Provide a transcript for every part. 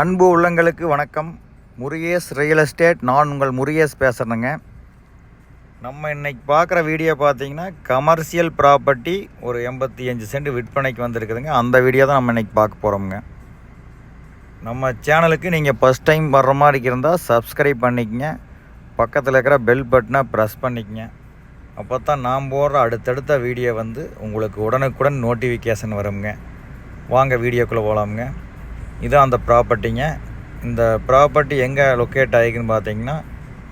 அன்பு உள்ளங்களுக்கு வணக்கம். முருகேஷ் ரியல் எஸ்டேட் நான் உங்கள் முருகேஷ் பேசுகிறேங்க நம்ம இன்றைக்கி பார்க்குற வீடியோ பார்த்தீங்கன்னா கமர்ஷியல் ப்ராப்பர்ட்டி ஒரு எண்பத்தி அஞ்சு சென்ட் விற்பனைக்கு வந்திருக்குதுங்க. அந்த வீடியோ தான் நம்ம இன்றைக்கி பார்க்க போகிறோமுங்க நம்ம சேனலுக்கு நீங்கள் ஃபஸ்ட் டைம் வர்ற மாதிரி இருந்தால் சப்ஸ்கிரைப் பண்ணிக்கங்க. பக்கத்தில் இருக்கிற பெல் பட்டனை ப்ரெஸ் பண்ணிக்கங்க. அப்போ தான் நாம் போடுற அடுத்தடுத்த வீடியோ வந்து உங்களுக்கு உடனுக்குடன் நோட்டிஃபிகேஷன் வருங்க. வாங்க வீடியோக்குள்ளே போகலாமுங்க இதான் அந்த ப்ராப்பர்ட்டிங்க இந்த ப்ராப்பர்ட்டி எங்கே லொக்கேட் ஆகிக்குன்னு பார்த்தீங்கன்னா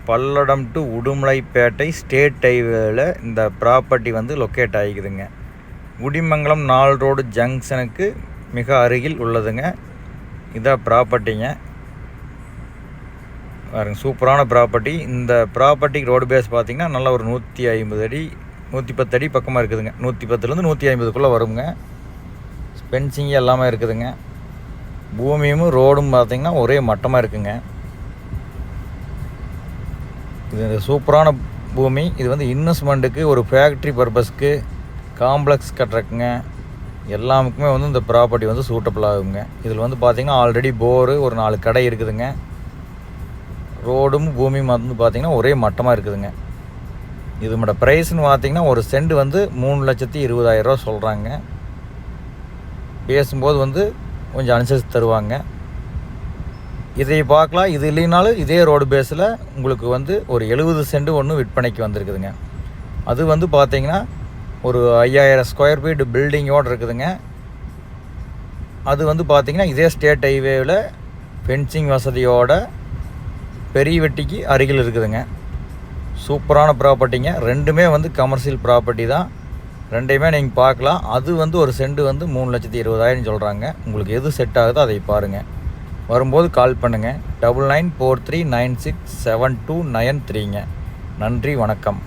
பல்லடம் டு உடுமலைப்பேட்டை ஸ்டேட் ஹைவேல இந்த ப்ராப்பர்ட்டி வந்து லொக்கேட் ஆகிக்குதுங்க குடிமங்கலம் நால் ரோடு ஜங்ஷனுக்கு மிக அருகில் உள்ளதுங்க. இதான் ப்ராப்பர்ட்டிங்க பாருங்க சூப்பரான ப்ராப்பர்ட்டி இந்த ப்ராப்பர்ட்டிக்கு ரோடு பேஸ் பார்த்திங்கன்னா நல்ல ஒரு நூற்றி ஐம்பது அடி நூற்றி பத்து அடி பக்கமாக இருக்குதுங்க. நூற்றி பத்துலேருந்து நூற்றி ஐம்பதுக்குள்ளே வருங்க. ஃபென்சிங் எல்லாமே இருக்குதுங்க. பூமியும் ரோடும் பார்த்திங்கன்னா ஒரே மட்டமாக இருக்குங்க. இது சூப்பரான பூமி. இது வந்து இன்வெஸ்ட்மெண்ட்டுக்கு ஒரு ஃபேக்ட்ரி பர்பஸ்க்கு காம்ப்ளெக்ஸ் கட்டுறக்குங்க எல்லாமுக்குமே வந்து இந்த ப்ராப்பர்ட்டி வந்து சூட்டபிள் ஆகுங்க. இதில் வந்து பார்த்திங்கன்னா ஆல்ரெடி போரு ஒரு நாலு கடை இருக்குதுங்க. ரோடும் பூமியும் வந்து பார்த்திங்கன்னா ஒரே மட்டமாக இருக்குதுங்க. இதோட ப்ரைஸ்னு பார்த்திங்கன்னா ஒரு சென்ட் வந்து மூணு லட்சத்தி இருபதாயிரரூவா சொல்கிறாங்க பேசும்போது வந்து கொஞ்சம் அனுசரித்து தருவாங்க. இதை பார்க்கலாம். இது இல்லைனாலும் இதே ரோடு பேஸில் உங்களுக்கு வந்து ஒரு எழுபது சென்ட் ஒன்று விற்பனைக்கு வந்திருக்குதுங்க. அது வந்து பார்த்திங்கன்னா ஒரு ஐயாயிரம் ஸ்கொயர் ஃபீட் பில்டிங்கோடு இருக்குதுங்க. அது வந்து பார்த்திங்கன்னா இதே ஸ்டேட் ஹைவேவில் ஃபென்சிங் வசதியோட பெரிய வெட்டிக்கு அருகில் இருக்குதுங்க. சூப்பரான ப்ராப்பர்ட்டிங்க ரெண்டுமே வந்து கமர்ஷியல் ப்ராப்பர்ட்டி தான். ரெண்டையுமே நீங்கள் பார்க்கலாம். அது வந்து ஒரு செண்டு வந்து மூணு லட்சத்தி இருபதாயிரம் சொல்கிறாங்க உங்களுக்கு எது செட் ஆகுதோ அதை பாருங்கள் வரும்போது கால் பண்ணுங்கள் double nine four three nine six seven two nine த்ரீங்க நன்றி வணக்கம்.